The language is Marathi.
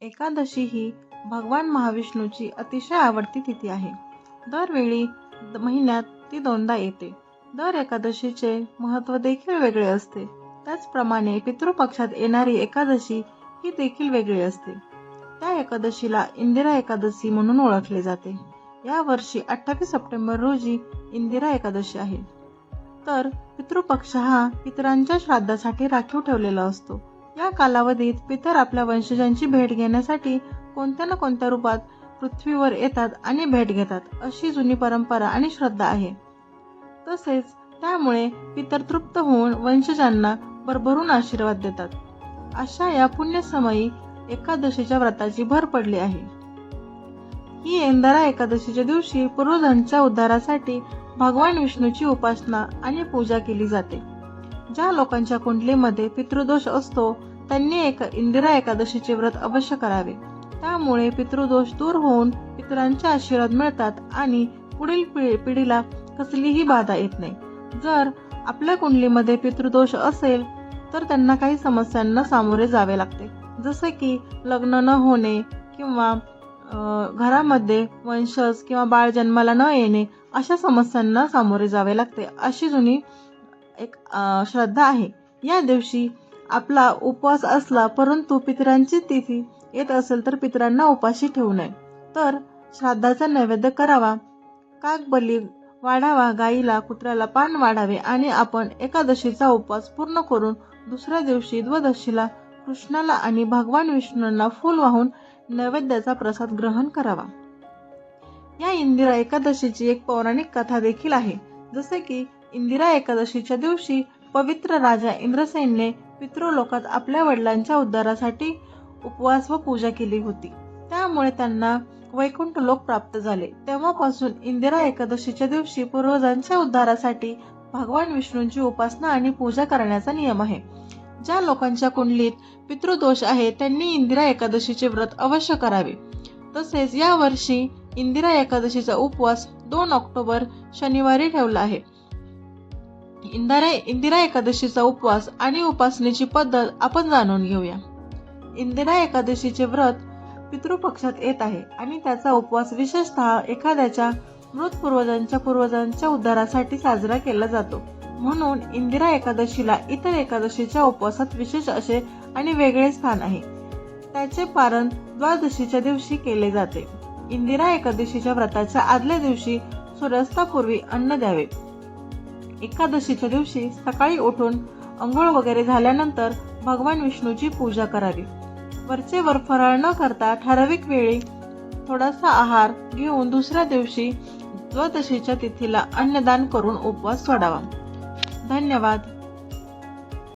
एकादशी ही भगवान महाविष्णूची अतिशय आवडती तिथी आहे. दरवेळी महिन्यात ती दोनदा येते. दर एकादशीचे महत्त्व देखील वेगळे असते. त्याचप्रमाणे पितृपक्षात येणारी एकादशी ही देखील वेगळी असते. त्या एकादशीला इंदिरा एकादशी म्हणून ओळखले जाते. या वर्षी अठ्ठावीस सप्टेंबर रोजी इंदिरा एकादशी आहे. तर पितृपक्ष हा पितरांच्या श्राद्धासाठी राखीव ठेवलेला असतो. या कालावधीत पितर आपल्या वंशजांची भेट घेण्यासाठी कोणत्या ना कोणत्या रूपात पृथ्वीवर येतात आणि भेट घेतात अशी जुनी परंपरा आणि श्रद्धा आहे. तसेच त्यामुळे पितर तृप्त होऊन वंशजांना भरभरून आशीर्वाद देतात. अशा या पुण्यसमयी एकादशीच्या व्रताची भर पडली आहे. ही एंदारा एकादशीच्या दिवशी पूर्वजांच्या उद्धारासाठी भगवान विष्णूची उपासना आणि पूजा केली जाते. ज्या लोकांच्या कुंडलीमध्ये पितृदोष असतो त्यांनी एक इंदिरा एकादशीचे व्रत अवश्य करावे. त्यामुळे पितृदोष दूर होऊन पितरांचे आशीर्वाद मिळतात आणि पुढील पिढी- पिढीला कसलीही बाधा येत नाही. जर आपल्या कुंडलीमध्ये पितृदोष असेल तर त्यांना काही समस्यांना सामोरे जावे लागते. जसे की लग्न न होणे किंवा घरामध्ये वंशज किंवा बाळ जन्माला न येणे अशा समस्यांना सामोरे जावे लागते अशी जुनी एक श्रद्धा आहे. या दिवशी आपला उपवास असला परंतु पितरांची तिथी येत असेल तर पितरांना उपाशी ठेवू नये. तर श्राद्धाचा नैवेद्य करावा. काक बली वाढावा गाईला कुत्र्याला पान वाढावे आणि आपण एकादशीचा उपवास पूर्ण करून दुसऱ्या दिवशी द्वदशीला कृष्णाला आणि भगवान विष्णूंना फूल वाहून नैवेद्याचा प्रसाद ग्रहण करावा. या इंदिरा एकादशीची एक पौराणिक कथा देखील आहे. जसे की इंदिरा एकादशीच्या दिवशी पवित्र राजा इंद्रसेनने पितृलोकात आपल्या वडिलांच्या उद्धारासाठी उपवास व पूजा केली होती. त्यामुळे त्यांना वैकुंठ लोक प्राप्त झाले. तेव्हापासून इंदिरा एकादशीच्या दिवशी पूर्वजांच्या उद्धारासाठी भगवान विष्णूंची उपासना आणि पूजा करण्याचा नियम आहे. ज्या लोकांच्या कुंडलीत पितृदोष आहे त्यांनी इंदिरा एकादशीचे व्रत अवश्य करावे. तसेच या वर्षी इंदिरा एकादशीचा उपवास दोन ऑक्टोबर शनिवारी ठेवला आहे. इंदिरा इंदिरा एकादशीचा उपवास आणि उपासनेची पद्धत आपण जाणून घेऊया. इंदिरा एकादशीचे व्रत पितृपक्षात येत आहे आणि त्याचा उपवास विशेषतः एखाद्याच्या मृत पूर्वजांच्या पूर्वजांच्या उद्धारासाठी साजरा केला जातो. म्हणून इंदिरा एकादशीला इतर एकादशीच्या उपवासात विशेष असे आणि वेगळे स्थान आहे. त्याचे पारण द्वादशीच्या दिवशी केले जाते. इंदिरा एकादशीच्या व्रताच्या आदल्या दिवशी सूर्यास्तापूर्वी अन्न द्यावे. एकादशीच्या दिवशी सकाळी उठून अंघोळ वगैरे झाल्यानंतर भगवान विष्णूची पूजा करावी. वरचे वर फराळ न करता ठराविक वेळी थोडासा आहार घेऊन दुसऱ्या दिवशी द्वादशीच्या तिथीला अन्नदान करून उपवास सोडावा. धन्यवाद.